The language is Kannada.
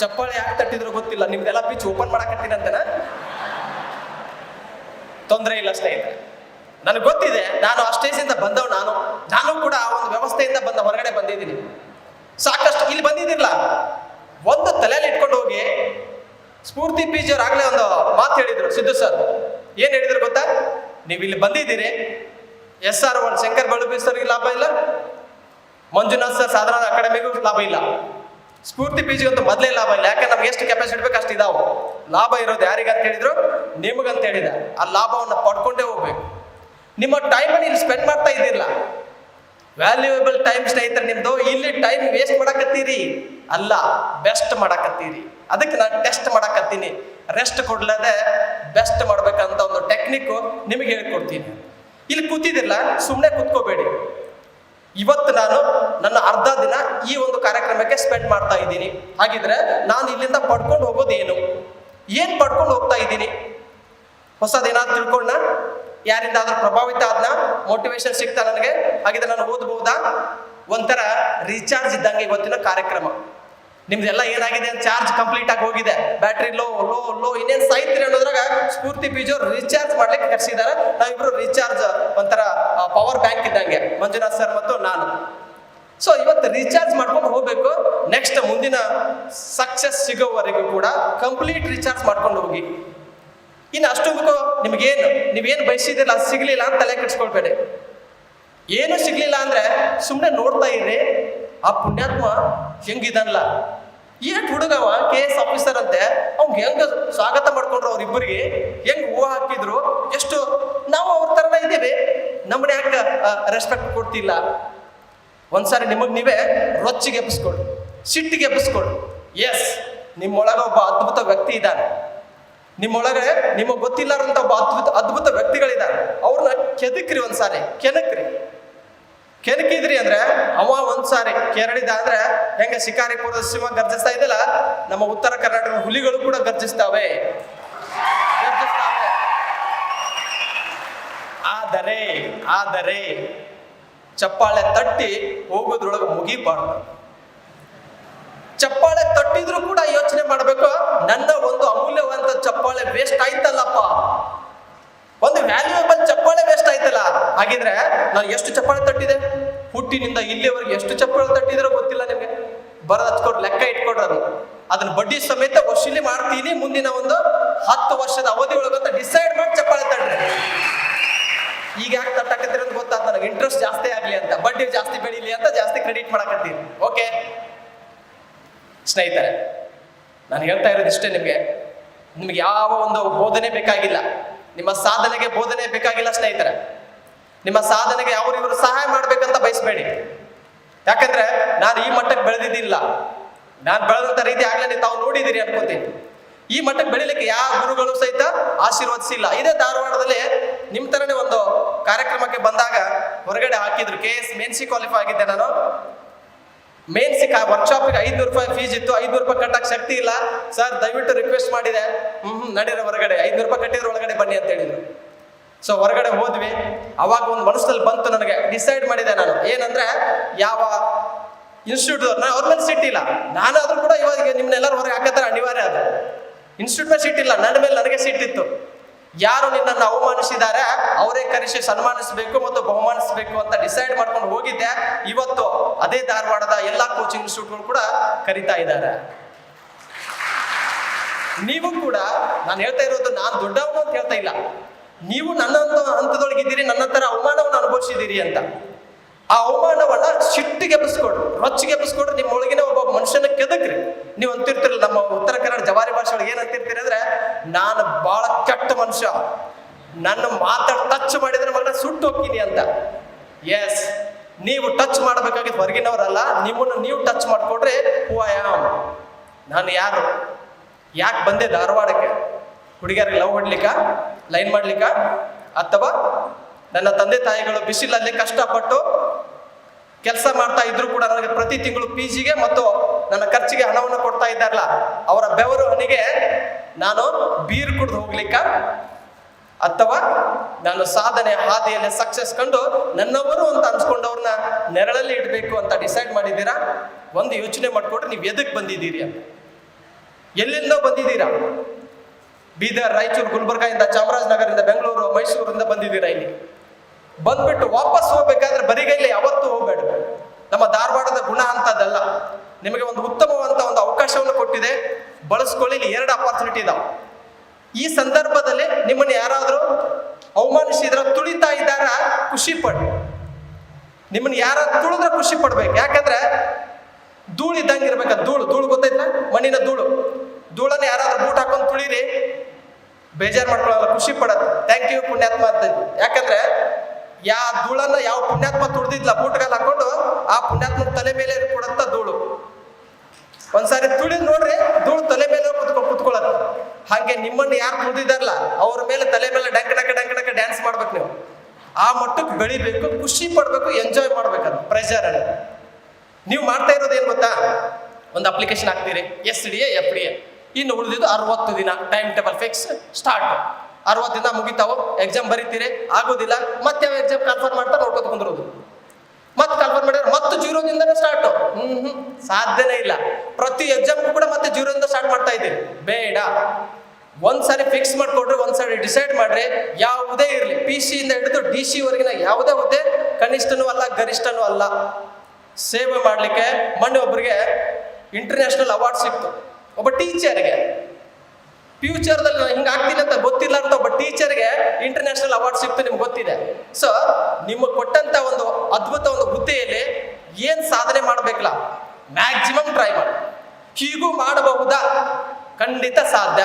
ಚಪ್ಪಾಳೆ ಯಾಕೆ ತಟ್ಟಿದ್ರು ಗೊತ್ತಿಲ್ಲ. ನಿಮ್ದೆಲ್ಲ ಪಿಚ್ ಓಪನ್ ಮಾಡಕತ್ತೀನಿ ಅಂತನ ತೊಂದರೆ ಇಲ್ಲ ಸ್ನೇಹಿತರೆ ನನಗೆ ಗೊತ್ತಿದೆ, ನಾನು ಆ ಸ್ಟೇಜಿಂದ ಬಂದವ್ ನಾನು. ನಾನು ಕೂಡ ಆ ಒಂದು ವ್ಯವಸ್ಥೆಯಿಂದ ಬಂದ ಹೊರಗಡೆ ಬಂದಿದ್ದೀನಿ. ಸಾಕಷ್ಟು ಇಲ್ಲಿ ಬಂದಿದ್ದಿಲ್ಲ ಒಂದು ತಲೆಯಲ್ಲಿ ಇಟ್ಕೊಂಡು ಹೋಗಿ ಸ್ಫೂರ್ತಿ ಪಿ ಆಗಲೇ ಆಗ್ಲೇ ಒಂದು ಮಾತು ಹೇಳಿದ್ರು. ಸಿದ್ದು ಸರ್, ಏನ್ ಹೇಳಿದ್ರು ಗೊತ್ತಾ? ನೀವು ಇಲ್ಲಿ ಬಂದಿದ್ದೀರಿ. ಎಸ್ ಆರ್ ಒನ್, ಶಂಕರ್ ಬಳುಬಿ ಸರ್ಗೆ ಲಾಭ ಇಲ್ಲ. ಮಂಜುನಾಥ್ ಸರ್ ಸಾಧನ ಅಕಾಡೆಮಿಗೂ ಲಾಭ ಇಲ್ಲ. ಸ್ಫೂರ್ತಿ ಪಿ ಅಂತೂ ಮೊದಲೇ ಲಾಭ ಇಲ್ಲ. ಯಾಕೆ? ನಮ್ಗೆ ಎಷ್ಟು ಕೆಪಾಸಿಟಿ ಬೇಕು ಅಷ್ಟು ಇದಾವೆ. ಲಾಭ ಇರೋದು ಯಾರಿಗಂತ ಹೇಳಿದ್ರು? ನಿಮಗಂತ ಹೇಳಿದ. ಆ ಲಾಭವನ್ನು ಪಡ್ಕೊಂಡೇ ಹೋಗ್ಬೇಕು. ನಿಮ್ಮ ಟೈಮ್ ಇಲ್ಲಿ ಸ್ಪೆಂಡ್ ಮಾಡ್ತಾ ಇದ್ದಿಲ್ಲ ವ್ಯಾಲ್ಯೂಯಬಲ್ ಟೈಮ್ ಸ್ನೇಹಿತರೆ ನಿಮ್ದು. ಇಲ್ಲಿ ಟೈಮ್ ವೇಸ್ಟ್ ಮಾಡಕತ್ತೀರಿ. ಅಲ್ಲ ಬೆಸ್ಟ್ ಮಾಡಕತ್ತೀರಿ. ಅದಕ್ಕೆ ನಾನು ಟೆಸ್ಟ್ ಮಾಡಕತ್ತೀನಿ. ರೆಸ್ಟ್ ಕೊಡ್ಲದೆ ಬೆಸ್ಟ್ ಮಾಡ್ಬೇಕಂತ ಒಂದು ಟೆಕ್ನಿಕ್ ನಿಮಗೆ ಹೇಳ್ಕೊಡ್ತೀನಿ. ಇಲ್ಲಿ ಕೂತಿದ್ದಿಲ್ಲ ಸುಮ್ಮನೆ ಕೂತ್ಕೋಬೇಡಿ. ಇವತ್ತು ನಾನು ನನ್ನ ಅರ್ಧ ದಿನ ಈ ಒಂದು ಕಾರ್ಯಕ್ರಮಕ್ಕೆ ಸ್ಪೆಂಡ್ ಮಾಡ್ತಾ ಇದ್ದೀನಿ. ಹಾಗಿದ್ರೆ ನಾನು ಇಲ್ಲಿಂದ ಪಡ್ಕೊಂಡು ಹೋಗೋದು ಏನು ಏನ್ ಪಡ್ಕೊಂಡು ಹೋಗ್ತಾ ಇದ್ದೀನಿ? ಹೊಸದೇನಾದ್ರು ತಿಳ್ಕೊಂಡ ಯಾರಿಂದ ಆದ್ರೂ ಪ್ರಭಾವಿತ ಆದ್ನ? ಮೋಟಿವೇಶನ್ ಸಿಗ್ತಾ ನನಗೆ? ಹಾಗಿದ್ರೆ ನಾನು ಓದಬಹುದಾ? ಒಂಥರ ರೀಚಾರ್ಜ್ ಇದ್ದಂಗೆ ಇವತ್ತಿನ ಕಾರ್ಯಕ್ರಮ. ನಿಮ್ದೆಲ್ಲ ಏನಾಗಿದೆ? ಚಾರ್ಜ್ ಕಂಪ್ಲೀಟ್ ಆಗಿ ಹೋಗಿದೆ. ಬ್ಯಾಟ್ರಿ ಲೋ ಲೋ ಲೋ ಇನ್ನೇನ್ ಸಾಯ್ತೀರಿ ಅನ್ನೋದ್ರಾಗ ಸ್ಫೂರ್ತಿ ಬೀಜ ರೀಚಾರ್ಜ್ ಮಾಡ್ಲಿಕ್ಕೆ ಕರ್ಸಿದಾರೆ ನಾವಿಬ್ರು ರೀಚಾರ್ಜ್ ಒಂಥರ ಪವರ್ ಬ್ಯಾಂಕ್ ಇದ್ದಂಗೆ. ಮಂಜುನಾಥ್ ಸರ್ ಮತ್ತು ನಾನು. ಸೊ ಇವತ್ತು ರೀಚಾರ್ಜ್ ಮಾಡ್ಕೊಂಡು ಹೋಗ್ಬೇಕು. ನೆಕ್ಸ್ಟ್ ಮುಂದಿನ ಸಕ್ಸಸ್ ಸಿಗೋವರೆಗೂ ಕೂಡ ಕಂಪ್ಲೀಟ್ ರೀಚಾರ್ಜ್ ಮಾಡ್ಕೊಂಡು ಹೋಗಿ. ಇನ್ನು ಅಷ್ಟೊಂದು ನಿಮ್ಗೇನು, ನೀವೇನು ಬಯಸಿದಿಲ್ಲ ಸಿಗ್ಲಿಲ್ಲ ಅಂತ ತಲೆ ಕೆಡ್ಸ್ಕೊಳ್ಬೇಡಿ. ಏನು ಸಿಗ್ಲಿಲ್ಲ ಅಂದ್ರೆ ಸುಮ್ಮನೆ ನೋಡ್ತಾ ಇರ್ರಿ. ಆ ಪುಣ್ಯಾತ್ಮ ಹೆಂಗಿದನ್ಲ? ಏಟ್ ಹುಡುಗವ ಕೆ ಎಸ್ ಆಫೀಸರ್ ಅಂತೆ ಅವ್ಗೆ ಹೆಂಗ ಸ್ವಾಗತ ಮಾಡ್ಕೊಂಡ್ರು ಅವ್ರಿಬ್ಬರಿಗೆ ಹೆಂಗ್ ಹೂವು ಹಾಕಿದ್ರು? ಎಷ್ಟು? ನಾವು ಅವ್ರ ತರನ ಇದ್ದೀವಿ. ನಮ್ಮನೆ ಯಾಕೆ ರೆಸ್ಪೆಕ್ಟ್ ಕೊಡ್ತಿಲ್ಲ. ಒಂದ್ಸಾರಿ ನಿಮಗ್ ನೀವೇ ರೊಚ್ಚಿಗೆ ಎಬ್ಬಿಸ್ಕೊಡು ಸಿಟ್ಟಿಗೆ ಎಬ್ಬಿಸ್ಕೊಡು ಎಸ್ ನಿಮ್ಮೊಳಗ ಒಬ್ಬ ಅದ್ಭುತ ವ್ಯಕ್ತಿ ಇದ್ದಾನೆ. ನಿಮ್ಮೊಳಗೆ ನಿಮಗೆ ಗೊತ್ತಿಲ್ಲಾರಂತ ಒಬ್ಬ ಅದ್ಭುತ ಅದ್ಭುತ ವ್ಯಕ್ತಿಗಳಿದ್ದಾರೆ. ಅವ್ರನ್ನ ಕೆದಕ್ರಿ ಒಂದ್ಸಾರಿ ಕೆನಕ್ರಿ ಕೆನಕಿದ್ರಿ ಅಂದ್ರೆ ಅವ ಒಂದ್ಸಾರಿ ಕೆರಳಿದ ಅಂದ್ರೆ, ಹೆಂಗ ಶಿಕಾರಿಪುರದ ಸಿಂಹ ಗರ್ಜಿಸ್ತಾ ಇದ್ದಲ್ಲ ನಮ್ಮ ಉತ್ತರ ಕರ್ನಾಟಕದ ಹುಲಿಗಳು ಕೂಡ ಗರ್ಜಿಸ್ತಾವೆ. ಆದರೆ ಆದರೆ, ಚಪ್ಪಾಳೆ ತಟ್ಟಿ ಹೋಗೋದ್ರೊಳಗೆ ಮುಗಿಬಾರ್ದು. ಚಪ್ಪಾಳೆ ತಟ್ಟಿದ್ರು ಕೂಡ ಯೋಚನೆ ಮಾಡಬೇಕು, ನನ್ನ ಒಂದು ಅಮೂಲ್ಯವಂತ ಚಪ್ಪಾಳೆ ವೇಸ್ಟ್ ಆಯ್ತಲ್ಲಪ್ಪ. ಒಂದು ವ್ಯಾಲ್ಯೂಯಬಲ್ ಚಪ್ಪಾಳೆ ವೇಸ್ಟ್ ಆಯ್ತಲ್ಲ. ಹಾಗಿದ್ರೆ ನಾನು ಎಷ್ಟು ಚಪ್ಪಾಳೆ ತಟ್ಟಿದೆ? ಹುಟ್ಟಿನಿಂದ ಇಲ್ಲಿವರೆಗೆ ಎಷ್ಟು ಚಪ್ಪಾಳೆ ತಟ್ಟಿದಿರೋ ಗೊತ್ತಿಲ್ಲ ನಿಮಗೆ. ಬರೋದು ಹಚ್ಕೊಡ್ ಲೆಕ್ಕ ಇಟ್ಕೊಡ್ರಿ. ಅದು ಅದನ್ನ ಬಡ್ಡಿ ಸಮೇತ ವಸೂಲಿ ಮಾಡ್ತೀನಿ, ಮುಂದಿನ ಒಂದು ಹತ್ತು ವರ್ಷದ ಅವಧಿ ಒಳಗಂತ ಡಿಸೈಡ್ ಮಾಡಿ ಚಪ್ಪಾಳೆ ತಡ್ರಿ ಈಗ ಯಾಕೆ ತಟ್ಟಾಕತ್ತೀರ ಅಂತ ನನಗೆ. ಇಂಟ್ರೆಸ್ಟ್ ಜಾಸ್ತಿ ಆಗಲಿ ಅಂತ, ಬಡ್ಡಿ ಜಾಸ್ತಿ ಬೆಳೀಲಿ ಅಂತ ಜಾಸ್ತಿ ಕ್ರೆಡಿಟ್ ಮಾಡಕತ್ತೀನಿ. ಓಕೆ ಸ್ನೇಹಿತರೆ, ನಾನು ಹೇಳ್ತಾ ಇರೋದು ಇಷ್ಟೇ ನಿಮಗೆ. ನಿಮ್ಗೆ ಯಾವ ಒಂದು ಬೋಧನೆ ಬೇಕಾಗಿಲ್ಲ. ನಿಮ್ಮ ಸಾಧನೆಗೆ ಬೋಧನೆ ಬೇಕಾಗಿಲ್ಲ ಸ್ನೇಹಿತರೆ. ನಿಮ್ಮ ಸಾಧನೆಗೆ ಅವರು ಇವರು ಸಹಾಯ ಮಾಡ್ಬೇಕಂತ ಬಯಸಬೇಡಿ. ಯಾಕಂದ್ರೆ ನಾನು ಈ ಮಟ್ಟಕ್ಕೆ ಬೆಳೆದಿದ್ದಿಲ್ಲ. ನಾನು ಬೆಳೆದಂತ ರೀತಿ ಆಗ್ಲೇ ತಾವು ನೋಡಿದಿರಿ ಅನ್ಕೋತೀನಿ. ಈ ಮಟ್ಟಕ್ಕೆ ಬೆಳಿಲಿಕ್ಕೆ ಯಾವ ಗುರುಗಳು ಸಹಿತ ಆಶೀರ್ವದಿಸಿಲ್ಲ. ಇದೇ ಧಾರವಾಡದಲ್ಲಿ ನಿಮ್ ತರನೇ ಒಂದು ಕಾರ್ಯಕ್ರಮಕ್ಕೆ ಬಂದಾಗ ಹೊರಗಡೆ ಹಾಕಿದ್ರು. ಕೆ ಎಸ್ ಮೇನ್ಸಿ ಕ್ವಾಲಿಫೈ ಆಗಿದ್ದೆ ನಾನು. ಮೇನ್ಸ್ ವರ್ಕ್ಶಾಪ್ಗೆ ಐದ್ನೂರು ರೂಪಾಯಿ ಫೀಸ್ ಇತ್ತು. ಐದ್ನೂರು ರೂಪಾಯಿ ಕಟ್ಟಕ್ಕೆ ಶಕ್ತಿ ಇಲ್ಲ. ಸರ್, ದಯವಿಟ್ಟು ರಿಕ್ವೆಸ್ಟ್ ಮಾಡಿದೆ. ಹ್ಮ್ ಹ್ಮ್, ನಡೀರ ಹೊರಗಡೆ. ಐದ್ನೂರು ರೂಪಾಯಿ ಕಟ್ಟಿದ್ರೆ ಒಳಗಡೆ ಬನ್ನಿ ಅಂತ ಹೇಳಿದ್ರು. ಸೊ ಹೊರಗಡೆ ಹೋದ್ವಿ. ಅವಾಗ ಒಂದು ಮನಸ್ಸಲ್ಲಿ ಬಂತು ನನಗೆ. ಡಿಸೈಡ್ ಮಾಡಿದೆ ನಾನು. ಏನಂದ್ರೆ, ಯಾವ ಇನ್ಸ್ಟಿಟ್ಯೂಟ್ ಅವ್ರ ಮೇಲೆ ಸಿಟ್ಟಿಲ್ಲ ನಾನಾದ್ರೂ ಕೂಡ ಇವಾಗ ನಿಮ್ನೆಲ್ಲರೂ ಹೊರಗೆ ಹಾಕತ್ತಾರೆ ಅನಿವಾರ್ಯ ಅದು. ಇನ್ಸ್ಟಿಟ್ಯೂಟ್ ಮೇಲೆ ಸಿಟ್ಟಿಲ್ಲ ನನ್ನ ಮೇಲೆ ನನಗೆ ಸಿಟ್ಟಿತ್ತು ಯಾರು ನಿನ್ನನ್ನು ಅವಮಾನಿಸಿದ್ದಾರೆ ಅವರೇ ಕರೆಸಿ ಸನ್ಮಾನಿಸಬೇಕು ಮತ್ತು ಬಹುಮಾನಿಸಬೇಕು ಅಂತ ಡಿಸೈಡ್ ಮಾಡ್ಕೊಂಡು ಹೋಗಿದ್ದೆ. ಇವತ್ತು ಅದೇ ಧಾರವಾಡದ ಎಲ್ಲ ಕೋಚಿಂಗ್ ಇನ್ಸ್ಟಿಟ್ಯೂಟ್ಗಳು ಕೂಡ ಕರಿತಾ ಇದ್ದಾರೆ. ನೀವು ಕೂಡ, ನಾನು ಹೇಳ್ತಾ ಇರೋದು, ನಾನು ದೊಡ್ಡವನು ಅಂತ ಹೇಳ್ತಾ ಇಲ್ಲ. ನೀವು ನನ್ನ ಹಂತದೊಳಗಿದ್ದೀರಿ ನನ್ನ ಥರ ಅವಮಾನವನ್ನು ಅನುಭವಿಸಿದ್ದೀರಿ ಅಂತ. ಆ ಅವಮಾನವನ್ನ ಸಿಟ್ಟಿಗೆ ಎಬ್ಬಿಸ್ಕೊಡ್ರಿ ರೊಚ್ಚಿಗೆ ಎಬ್ಬಿಸ್ಕೊಡ್ರಿ ನಿಮ್ಮ ಒಳಗಿನ ಒಬ್ಬ ಮನುಷ್ಯನ ಕೆದಕ್ರಿ. ನೀವು ಅಂತಿರ್ತಿರಲ್ಲ, ನಮ್ಮ ಉತ್ತರ ಕನ್ನಡ ಜವಾರಿ ಭಾಷೆ ಒಳಗೆ ಏನ್ ಅಂತಿರ್ತೀರಿ ಅಂದ್ರೆ, ನಾನು ಬಹಳ ಕೆಟ್ಟ ಮನುಷ್ಯ. ನನ್ನ ಮಾತಾಡ್ ಟಚ್ ಮಾಡಿದ್ರೆ ಮಗ ಸುಟ್ಟು ಹೋಗ್ತೀನಿ ಅಂತ. ಎಸ್ ನೀವು ಟಚ್ ಮಾಡಬೇಕಾಗಿದ್ದು ಹೊರಗಿನವರಲ್ಲ, ನಿಮ್ಮನ್ನು ನೀವು ಟಚ್ ಮಾಡ್ಕೊಡ್ರಿ ಹೂ ನಾನು ಯಾರು? ಯಾಕೆ ಬಂದೆ ಧಾರವಾಡಕ್ಕೆ? ಹುಡುಗಿಯರಿಗೆ ಲವ್ ಮಾಡ್ಲಿಕ್ಕ ಲೈನ್ ಮಾಡ್ಲಿಕ್ಕ, ಅಥವಾ ನನ್ನ ತಂದೆ ತಾಯಿಗಳು ಬಿಸಿಲಲ್ಲಿ ಕಷ್ಟಪಟ್ಟು ಕೆಲಸ ಮಾಡ್ತಾ ಇದ್ರು ಕೂಡ ನನಗೆ ಪ್ರತಿ ತಿಂಗಳು ಪಿ ಜಿಗೆ ಮತ್ತು ನನ್ನ ಖರ್ಚಿಗೆ ಹಣವನ್ನು ಕೊಡ್ತಾ ಇದ್ದಾರಲ್ಲ, ಅವರ ಬೆವರು ಅವನಿಗೆ ನಾನು ಬೀರ್ ಕುಡ್ದು ಹೋಗ್ಲಿಕ್ಕ ಅಥವಾ ನಾನು ಸಾಧನೆ ಹಾದಿಯಲ್ಲಿ ಸಕ್ಸಸ್ ಕಂಡು ನನ್ನವರು ಅಂತ ಅನ್ಸ್ಕೊಂಡವ್ರನ್ನ ನೆರಳಲ್ಲಿ ಇಡಬೇಕು ಅಂತ ಡಿಸೈಡ್ ಮಾಡಿದ್ದೀರಾ? ಒಂದು ಯೋಚನೆ ಮಾಡಿಕೊಟ್ರೆ ನೀವು ಎದಕ್ಕೆ ಬಂದಿದ್ದೀರಿ ಅಂತ. ಎಲ್ಲಿಂದ ಬಂದಿದ್ದೀರಾ? ಬೀದರ್, ರಾಯಚೂರು, ಗುಲ್ಬರ್ಗಾಯಿಂದ ಚಾಮರಾಜನಗರದಿಂದ ಬೆಂಗಳೂರು, ಮೈಸೂರಿಂದ ಬಂದಿದ್ದೀರಾ ಇಲ್ಲಿ? ಬಂದ್ಬಿಟ್ಟು ವಾಪಸ್ ಹೋಗ್ಬೇಕಾದ್ರೆ ಬರಿಗೈಲಿ ಯಾವತ್ತೂ ಹೋಗ್ಬೇಡ. ನಮ್ಮ ಧಾರವಾಡದ ಗುಣ ಅಂತದಲ್ಲ. ನಿಮಗೆ ಒಂದು ಉತ್ತಮವಾದಂಥ ಒಂದು ಅವಕಾಶವನ್ನು ಕೊಟ್ಟಿದೆ. ಬಳಸ್ಕೊಳ್ಳಿ ಎರಡು ಅಪಾರ್ಚುನಿಟಿ ಇದಾವೆ. ಈ ಸಂದರ್ಭದಲ್ಲಿ ನಿಮ್ಮನ್ನು ಯಾರಾದರೂ ಅವಮಾನಿಸಿದ್ರ, ತುಳಿತಾ ಇದ್ದಾರ ಖುಷಿ ಪಡಿ ನಿಮ್ಮನ್ನ ಯಾರ ತುಳಿದ್ರೆ ಖುಷಿ ಪಡ್ಬೇಕು ಯಾಕಂದ್ರೆ ಧೂಳು ಇದ್ದಂಗೆ ಇರ್ಬೇಕ ಧೂಳು. ಧೂಳು ಗೊತ್ತೈತ ಮಣ್ಣಿನ ಧೂಳು. ಧೂಳನ್ನ ಯಾರಾದ್ರೂ ಬೂಟ್ ಹಾಕೊಂಡು ತುಳಿರಿ. ಬೇಜಾರು ಮಾಡ್ಕೊಳ್ಳಲ್ಲ ಖುಷಿ ಪಡತ್ತೆ ಥ್ಯಾಂಕ್ ಯು ಪುಣ್ಯಾತ್ಮ ಅಂತ. ಯಾಕಂದ್ರೆ, ಯಾ ಧೂಳನ್ನ ಯಾವ ಪುಣ್ಯಾತ್ಮ ತುಳಿದಿದ್ಲ ಬೂಟ್ಗಾಲ್ ಹಾಕೊಂಡು, ಆ ಪುಣ್ಯಾತ್ಮ ತಲೆ ಮೇಲೆ ಕೊಡತ್ತ ಧೂಳು. ಒಂದ್ಸಾರಿ ತುಳಿದ್ ನೋಡ್ರಿ, ಧೂಳು ತಲೆ ಮೇಲೆ ಕುತ್ಕೊಂಡು ಕುತ್ಕೊಳ್ಳತ್ತ ಹಾಗೆ ನಿಮ್ಮನ್ನ ಯಾರು ತುಳಿದಿದಾರಲ್ಲ ಅವ್ರ ಮೇಲೆ ತಲೆ ಮೇಲೆ ಡಂಕ ಡಂಕ ಡಂಕ ಡಂಕ ಡ್ಯಾನ್ಸ್ ಮಾಡ್ಬೇಕು ನೀವು. ಆ ಮಟ್ಟಕ್ಕೆ ಬೆಳಿಬೇಕು, ಖುಷಿ ಪಡ್ಬೇಕು, ಎಂಜಾಯ್ ಮಾಡ್ಬೇಕದು ಪ್ರೆಷರ್ ಅಲ್ಲಿ. ನೀವು ಮಾಡ್ತಾ ಇರೋದು ಏನು ಗೊತ್ತಾ? ಒಂದು ಅಪ್ಲಿಕೇಶನ್ ಹಾಕ್ತೀರಿ. S D A F D A ಇನ್ನು ಉಳಿದಿದ್ದು ಅರವತ್ತು ದಿನ ಟೈಮ್ ಟೇಬಲ್ ಫಿಕ್ಸ್ ಸ್ಟಾರ್ಟ್ ಅರವತ್ತು ದಿನ ಮುಗಿತಾವು ಎಕ್ಸಾಮ್ ಬರೀತೀರಿ, ಆಗೋದಿಲ್ಲ, ಮತ್ತೆ ಎಕ್ಸಾಮ್ ಕನ್ಫರ್ಮ್ ಮಾಡ್ತಾ ನೋಡ್ಕೊತ ಕುಂದ್ರೋದು. ಮತ್ತೆ ಕನ್ಫರ್ಮ್ ಮಾಡಿದ್ರೆ ಮತ್ತೆ ಜೀರೋದಿಂದನೇ ಸ್ಟಾರ್ಟ್ ಹ್ಮ್ ಹ್ಮ್ ಸಾಧ್ಯನೇ ಇಲ್ಲ. ಪ್ರತಿ ಎಕ್ಸಾಮ್ ಕೂಡ ಮತ್ತೆ ಜೀರೋದಿಂದ ಸ್ಟಾರ್ಟ್ ಮಾಡ್ತಾ ಇದ್ದೀರಿ. ಬೇಡ. ಒಂದ್ಸಾರಿ ಫಿಕ್ಸ್ ಮಾಡ್ಕೊಡ್ರಿ, ಒಂದ್ಸಾರಿ ಡಿಸೈಡ್ ಮಾಡ್ರಿ, ಯಾವುದೇ ಇರಲಿ. ಪಿ ಸಿ ಇಂದ ಹಿಡಿದು ಡಿ ಸಿ ವರೆಗಿನ ಯಾವುದೇ ಹುದ್ದೆ, ಕನಿಷ್ಠನೂ ಅಲ್ಲ, ಗರಿಷ್ಠನೂ ಅಲ್ಲ. ಸೇವೆ ಮಾಡಲಿಕ್ಕೆ ಮೊನ್ನೆ ಒಬ್ಬರಿಗೆ ಇಂಟರ್ನ್ಯಾಷನಲ್ ಅವಾರ್ಡ್ ಸಿಕ್ತು. ಒಬ್ಬ ಟೀಚರ್ಗೆ. ಫ್ಯೂಚರ್ದಲ್ಲಿ ಹಿಂಗೆ ಆಗ್ತಿಲ್ಲ ಅಂತ ಗೊತ್ತಿಲ್ಲ ಅಂತ ಒಬ್ಬ ಟೀಚರ್ಗೆ ಇಂಟರ್ನ್ಯಾಷನಲ್ ಅವಾರ್ಡ್ ಸಿಕ್ತು ನಿಮ್ಗೆ ಗೊತ್ತಿದೆ. ಸೊ ನಿಮಗೆ ಕೊಟ್ಟಂತ ಒಂದು ಅದ್ಭುತ ಒಂದು ಹುದ್ದೆಯಲ್ಲಿ ಏನು ಸಾಧನೆ ಮಾಡಬೇಕಲ್ಲ? ಮ್ಯಾಕ್ಸಿಮಮ್ ಟ್ರೈ ಮಾಡಿ. ಹೀಗೂ ಮಾಡಬಹುದಾ? ಖಂಡಿತ ಸಾಧ್ಯ.